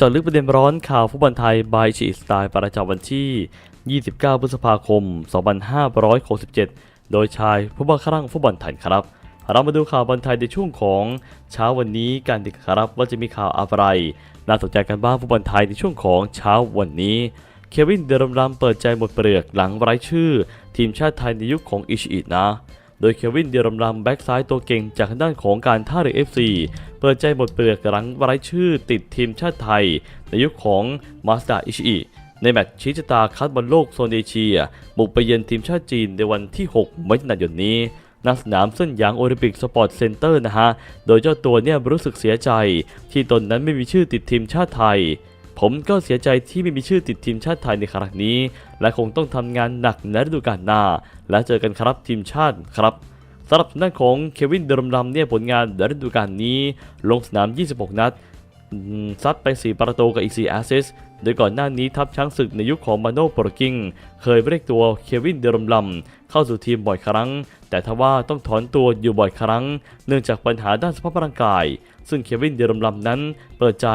จาะลึกประเด็นร้อนข่าวฟุตบอลไทยบายชีสไตล์ประจำวันที่ 29 พฤษภาคม 2567 โดยชายผู้บังคับรั่งฟุตบอลไทยครับ เรามาดูข่าวบอลไทยในช่วงของเช้าวันนี้กันดีกว่าครับว่าจะมีข่าวอะไร น่าสนใจกันบ้างฟุตบอลไทยในช่วงของเช้าวันนี้ เควินเดรมรัมเปิดใจหมดเปลือกหลังไร้ชื่อ ทีมชาติไทยในยุคของอิชิอินะ โดยเควินเดรมรัมแบ็กซ้ายตัวเก่งจากทางด้านของการท่าเรือ FC เปิดใจหมดเปลือกหลังไร้ชื่อติดทีมชาติไทย ในยุคของมาสดาอิชิอิในแมตช์ชี้ชะตาคัดบอลโลกโซนเอเชีย บุกไปเยือนทีมชาติจีนในวันที่ 6 มิถุนายนนี้ณสนามเส้นหยางโอลิมปิกสปอร์ตเซ็นเตอร์นะฮะ โดยเจ้าตัวเนี่ยรู้สึกเสียใจ ที่ตนนั้นไม่มีชื่อติดทีมชาติไทย ผมก็เสียใจที่ไม่มีชื่อติดทีมชาติไทยในครั้งนี้ และคงต้องทำงานหนักในฤดูกาลหน้า และเจอกันครับทีมชาติครับสำหรับทางด้านของเควินเดรมรัมเนี่ยผลงานในฤดูกาลนี้ ลงสนาม 26 นัดซัดไป 4 ประตูกับอีก 4 แอสซิสโดยก่อนหน้านี้ทัพช้างศึกในยุคของมาโนโปรกิง เคยเรียกตัวเควินเดรมรัม เข้าสู่ทีมบ่อยครั้ง แต่ทว่าต้องถอนตัวอยู่บ่อยครั้ง เนื่องจากปัญหาด้านสภาพร่างกาย ซึ่งเควินเดรมรัมนั้น เปิดใจ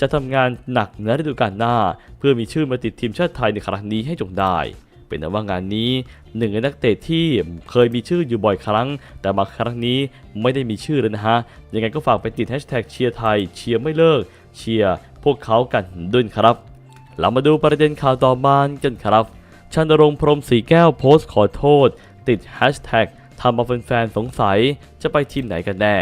จะทำงานหนักในฤดูกาลหน้า เพื่อมีชื่อมาติดทีมชาติไทยในครั้งนี้ให้จงได้เป็นแต่ว่างานนี้หนึ่งในนักเตะที่เคยมีชื่ออยู่บ่อยครั้ง แต่มาครั้งนี้ไม่ได้มีชื่อเลยนะฮะ ยังไงก็ฝากไปติดแฮชแท็กเชียร์ไทย เชียร์ไม่เลิก เชียร์พวกเขากันด้วยครับ เรามาดูประเด็นข่าวต่อมากันครับ ชันรงพรมสีแก้วโพสต์ขอโทษ ติดแฮชแท็กทำเอาแฟนๆสงสัยจะไปทีมไหนกันแน่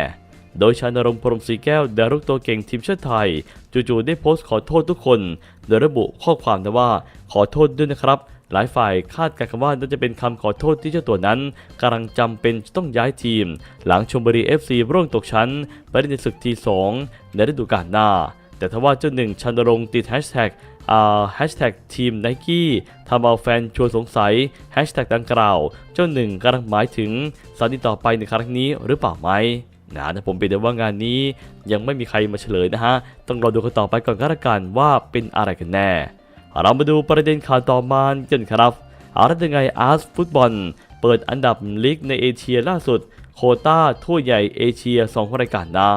โดยชานรงพรมศรีแก้วดารุกตัวเก่งทีมชาติไทย จู่ๆได้โพสต์ขอโทษทุกคน โดยระบุข้อความนะว่าขอโทษด้วยนะครับ หลายฝ่ายคาดการณ์ว่าน่าจะเป็นคำขอโทษที่เจ้าตัวนั้นกำลังจำเป็นต้องย้ายทีม หลังชมบุรี FC ร่วงตกชั้นไปในศึกทีสองในฤดูกาลหน้า แต่ทว่าเจ้าหนึ่งชันรงติดแฮชแท็ก แฮชแท็กทีมไนกี้ทำเอาแฟนชวนสงสัยแฮชแท็กดังกล่าว เจ้าหนึ่งกำลังหมายถึงสานิต่อไปในครั้งนี้หรือเปล่าไหมนะแต่ผมเป็นแต่ว่างานนี้ยังไม่มีใครมาเฉลยนะฮะ ต้องรอดูกันต่อไปก่อนก็แล้วกันว่าเป็นอะไรกันแน่ เรามาดูประเด็นข่าวต่อมากันครับอาละยังไงอาร์สฟุตบอล เปิดอันดับลีกในเอเชียล่าสุด โคต้าทั่วใหญ่เอเชีย 2 รายการนะ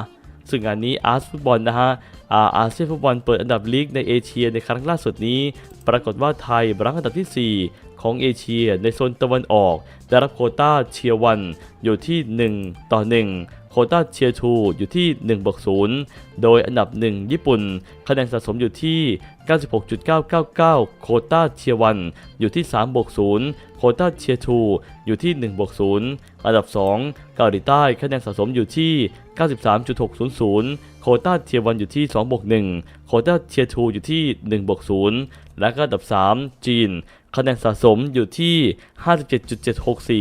ซึ่งงานนี้อาร์สฟุตบอลนะฮะ อาอเซียนฟุตบอลเปิดอันดับลีกในเอเชียในครั้งล่าสุดนี้ ปรากฏว่าไทยรั้งอันดับที่ 4 ของเอเชียในโซนตะวันออก ได้รับโคต้าเชียร์วันอยู่ที่ 1 ต่อ 1 โคต้าเชียร์ทูอยู่ที่1บวก0โดยอันดับ 1 ญี่ปุ่น คะแนนสะสมอยู่ที่ 96.999 โคต้าเชียร์วันอยู่ที่3บวก0โคต้าเชียร์ทูอยู่ที่1บวก0อันดับ 2 เกาหลีใต้คะแนนสะสมอยู่ที่ 93.600 โคต้าเทียร์วันอยู่ที่2บวก1โคต้าเทียร์ทูอยู่ที่1บวก0และก็อันดับ 3 จีนคะแนนสะสมอยู่ที่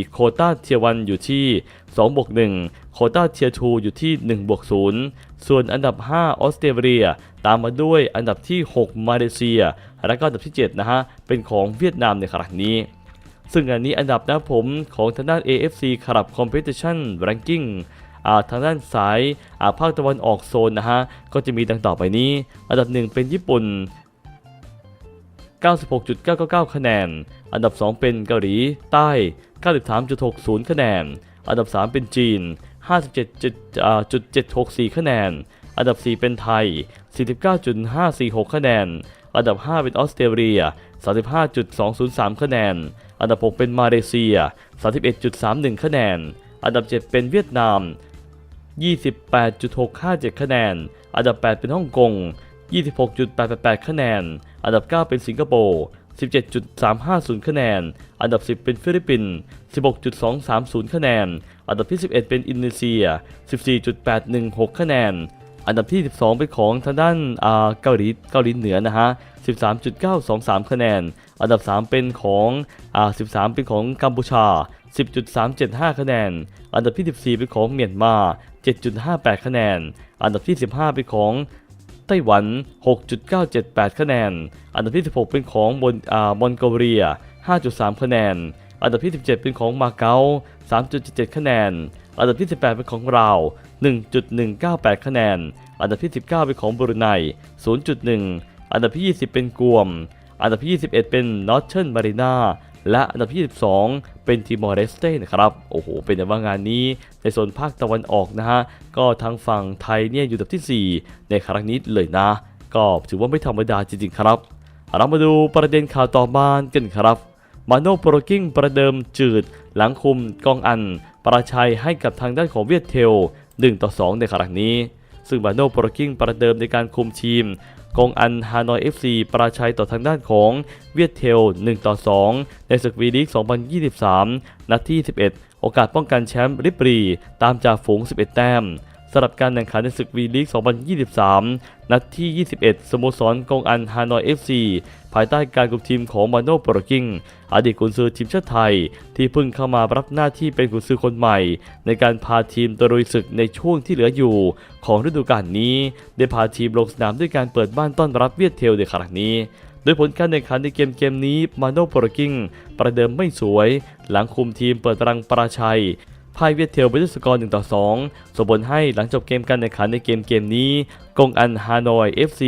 57.764 โคต้าเทียวันอยู่ที่2บวก1โคต้าเทียทูอยู่ที่1บวก0 ส่วนอันดับ 5 ออสเตรเลีย ตามมาด้วยอันดับที่ 6 มาเลเซีย และก็อันดับที่ 7 นะฮะ เป็นของเวียดนามในครั้งนี้ ซึ่งอันนี้อันดับนะผมของทางด้าน AFC คลับ Competition Ranking าทางด้านสายาภาคตะวันออกโซนนะฮะ ก็จะมีดังต่อไปนี้ อันดับ 1 เป็นญี่ปุ่น 96.999 คะแนน อันดับ 2 เป็นเกาหลีใต้ 93.60 คะแนน อันดับ 3 เป็นจีน 57.764 คะแนน อันดับ 4 เป็นไทย 49.546 คะแนน อันดับ 5 เป็นออสเตรเลีย 35.203 คะแนน อันดับ 6 เป็นมาเลเซีย 31.31 คะแนน อันดับ 7 เป็นเวียดนาม 28.657 คะแนน อันดับ 8 เป็นฮ่องกง 26.888 คะแนน อันดับ 9 เป็นสิงคโปร์17.350 คะแนน อันดับ 10 เป็นฟิลิปปินส์16.230 คะแนน อันดับที่ 11 เป็นอินโดนีเซีย 14.816 คะแนน อันดับที่ 12 เป็นของทางด้านอ่าเกาหลีเกาหลีเหนือนะฮะ 13.923 คะแนน อันดับ 3 เป็นของอ่า13 เป็นของกัมพูชา 10.375 คะแนน อันดับที่ 14 เป็นของเมียนมา 7.58 คะแนน อันดับที่ 15 เป็นของไต้หวัน 6.978 คะแนน อันดับที่ 16 เป็นของมอนอ่ามอนโกเลีย 5.3 คะแนน อันดับที่ 17 เป็นของมาเก๊า3.77 คะแนน อันดับที่ 18 เป็นของลาว 1.198 คะแนน อันดับที่ 19 เป็นของบรูไน 0.1 อันดับที่ 20 เป็นกวม อันดับที่ 21 เป็นนอตเทิร์นมารีนาและอันดับที่22เป็นทิมอร์เรสเต้นะครับ โอ้โห เป็นแต่ว่างานนี้ในโซนภาคตะวันออกนะฮะ ก็ทางฝั่งไทยเนี่ยอยู่อันดับที่ 4 ในครั้งนี้เลยนะ ก็ถือว่าไม่ธรรมดาจริงๆครับ เรามาดูประเด็นข่าวต่อมากันครับ มาโนโปรกิ้งประเดิมจืด หลังคุมกองอัน ประชัยให้กับทางด้านของเวียดเทล 1 ต่อ 2 ในครั้งนี้ ซึ่งมาโนโปรกิ้งประเดิมในการคุมทีมกองอันฮานอย FC ประชัยต่อทางด้านของเวียดเทล 1 ต่อ 2 ในศึกวีลีก 2023 นัดที่ 11 โอกาสป้องกันแชมป์ริบรี ตามจากฝูง 11 แต้ม สำหรับการแข่งขันในศึกวีลีก 2023 นัดที่ 21 สโมสรกองอันฮานอย FC ภายใต้การคุมทีมของมาโนโปรกิง อดีตกุนซือทีมชาติไทย ที่เพิ่งเข้ามารับหน้าที่เป็นกุนซือคนใหม่ ในการพาทีมตะลุยศึกในช่วงที่เหลืออยู่ ของฤดูกาลนี้ ได้พาทีมลงสนามด้วยการเปิดบ้านต้อนรับเวียดเทลในครั้งนี้โดยผลการแข่งขันในเกมเกมนี้มาโนโปรกิงประเดิมไม่สวย หลังคุมทีมเปิดรังปราชัย พ่ายเวียดเทลไปด้วยสกอร์1ต่อ2ส่งผลให้หลังจบเกมการแข่งขันในเกมเกมนี้ กงอันฮานอย FC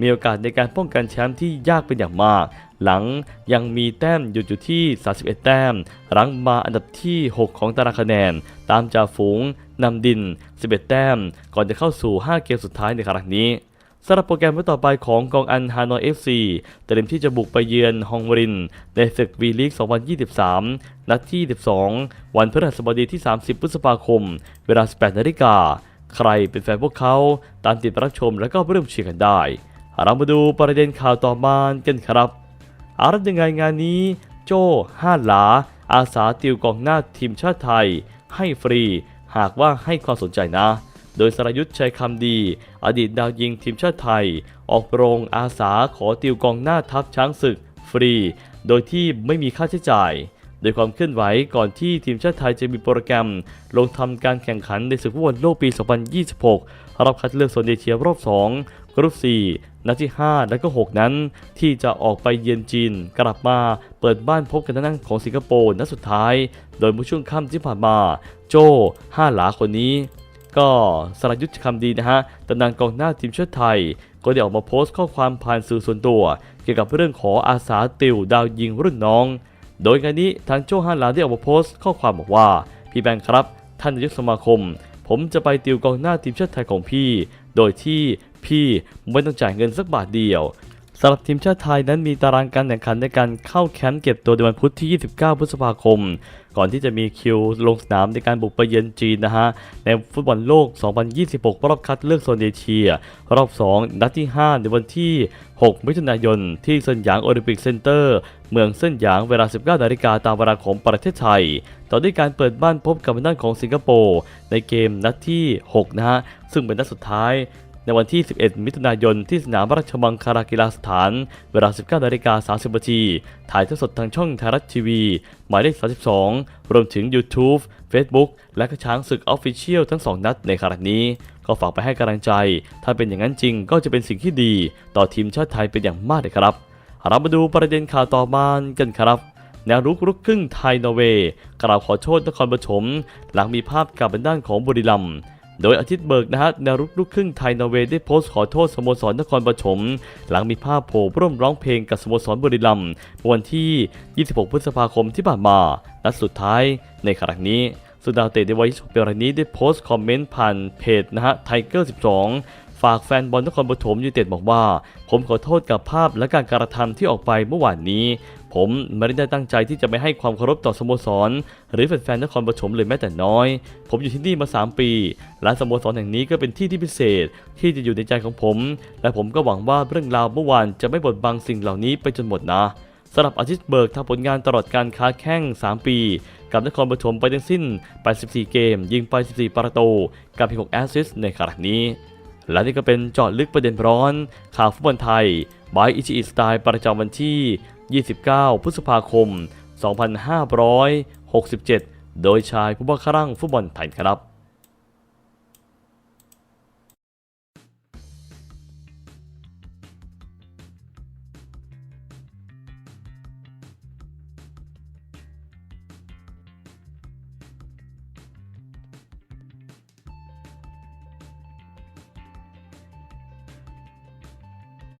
มีโอกาสในการป้องกันแชมป์ที่ยากเป็นอย่างมาก หลังยังมีแต้มหยุดอยู่ที่ 31 แต้ม รั้งมาอันดับที่ 6 ของตารางคะแนน ตามจ่าฝูงนำดิน 11 แต้ม ก่อนจะเข้าสู่ 5 เกมสุดท้ายในครั้งนี้ สำหรับโปรแกรมวันต่อไปของกองอันฮานอย FC เตรียมที่จะบุกไปเยือนฮองวริน ในศึกวีลีก 2023 นัดที่12วันพฤหัสบดีที่ 30 พฤษภาคม เวลา 18นาฬิกา ใครเป็นแฟนพวกเขา ตามติดรับชมแล้วก็เริ่มเชียร์กันได้ เรามาดูประเด็นข่าวต่อมากันครับ อารัยังไงงานนี้ โจ้ห้าหลา อาสาติวกองหน้าทีมชาติไทย ให้ฟรี หากว่าให้ความสนใจนะ โดยสรยุทธ์ชัยคำดี อดีตดาวยิงทีมชาติไทย ออกโรงอาสาขอติวกองหน้าทัพช้างศึก ฟรี โดยที่ไม่มีค่าใช้จ่าย โดยความเคลื่อนไหวก่อนที่ทีมชาติไทยจะมีโปรแกรม ลงทำการแข่งขันในศึกฟุตบอลโลกปี 2026รอบคัดเลือกโซนเอเชียรอบ 2 กรุ๊ป 4 นัดที่ 5 และก็ 6 นั้น ที่จะออกไปเยือนจีน กลับมาเปิดบ้านพบกันทางของสิงคโปร์นัดสุดท้าย โดยเมื่อช่วงค่ำที่ผ่านมา โจ้ห้าหลาคนนี้ ก็สรยุทธ์คำดีนะฮะตำนานกองหน้าทีมชาติไทย ก็ได้ออกมาโพสต์ข้อความผ่านสื่อส่วนตัว เกี่ยวกับเรื่องขออาสาติวดาวยิงรุ่นน้อง โดยงานนี้ทางโจ้ฮันหลาได้ออกมาโพสต์ข้อความบอกว่า พี่แบงค์ครับ ท่านนายกสมาคม ผมจะไปติวกองหน้าทีมชาติไทยของพี่ โดยที่พี่ไม่ต้องจ่ายเงินสักบาทเดียว สำหรับทีมชาติไทยนั้นมีตารางการแข่งขันในการเข้าแคมป์เก็บตัวในวันพุธที่ 29 พฤษภาคม ก่อนที่จะมีคิวลงสนามในการบุกไปเยือนจีนนะฮะ ในฟุตบอลโลก 2026 รอบคัดเลือกโซนเอเชีย รอบ 2 นัดที่ 5 ในวันที่ 6 มิถุนายน ที่เซินหยางโอลิมปิกเซ็นเตอร์ เมืองเซินหยางเวลา 19 นาฬิกาตามเวลาของประเทศไทย ต่อด้วยการเปิดบ้านพบกับทางด้านของสิงคโปร์ในเกมนัดที่ 6 นะฮะ ซึ่งเป็นนัดสุดท้าย ในวันที่ 11 มิถุนายนที่สนามราชมังคลากีฬาสถาน เวลา 19นาฬิกา30นาทีถ่ายทอดสดทางช่องไทยรัฐทีวี หมายเลข 32 รวมถึง YouTube Facebook และก็ช้างศึกออฟฟิเชียลทั้ง 2 นัดในครั้งนี้ ก็ฝากไปให้กำลังใจ ถ้าเป็นอย่างนั้นจริงก็จะเป็นสิ่งที่ดี ต่อทีมชาติไทยเป็นอย่างมากเลยครับเรามาดูประเด็นข่าวต่อมากันครับแนวรุกลุกครึ่งไทยนอร์เวย์กล่าวขอโทษนครปฐมหลังมีภาพกับเป็นด้านของบุรีรัมย์ โดยอาทิตย์เบิกนะฮะแนวรุกลูกครึ่งไทยนอร์เวย์ได้โพสต์ขอโทษสโมสรนครปฐมหลังมีภาพโผล่ร่วมร้องเพลงกับสโมสรบุรีรัมย์วันที่ 26 พฤษภาคมที่ผ่านมานัดสุดท้ายในครั้งนี้สุดาวเตะในวัย26ปีรนี้ได้โพสต์คอมเมนต์ผ่านเพจนะฮะไทเกอร์ 12 ฝากแฟนบอลนครปฐมยูเต็ดบอกว่า ผมขอโทษกับภาพและการกระทำที่ออกไปเมื่อวานนี้ ผมไม่ได้ตั้งใจที่จะไม่ให้ความเคารพต่อสโมสร หรือแฟนๆนครปฐมเลยแม้แต่น้อย ผมอยู่ที่นี่มา 3 ปี และสโมสรแห่งนี้ก็เป็นที่ที่พิเศษ ที่จะอยู่ในใจของผม และผมก็หวังว่าเรื่องราวเมื่อวานจะไม่บดบังสิ่งเหล่านี้ไปจนหมดนะสำหรับอาทิตย์เบิกทำผลงานตลอดการค้าแข่ง3 ปี กับนครปฐมไปทั้งสิ้น 84 เกม ยิงไป 14 ประตู กับเพียง6แอสซิสต์ในครั้งนี้ และนี่ก็เป็นเจาะลึกประเด็นร้อน ข่าวฟุตบอลไทยบายอิชิอิสไตล์ประจำวันที่ 29 พฤษภาคม 2567 โดยชายผู้บ้าคลั่งฟุตบอลไทยครับ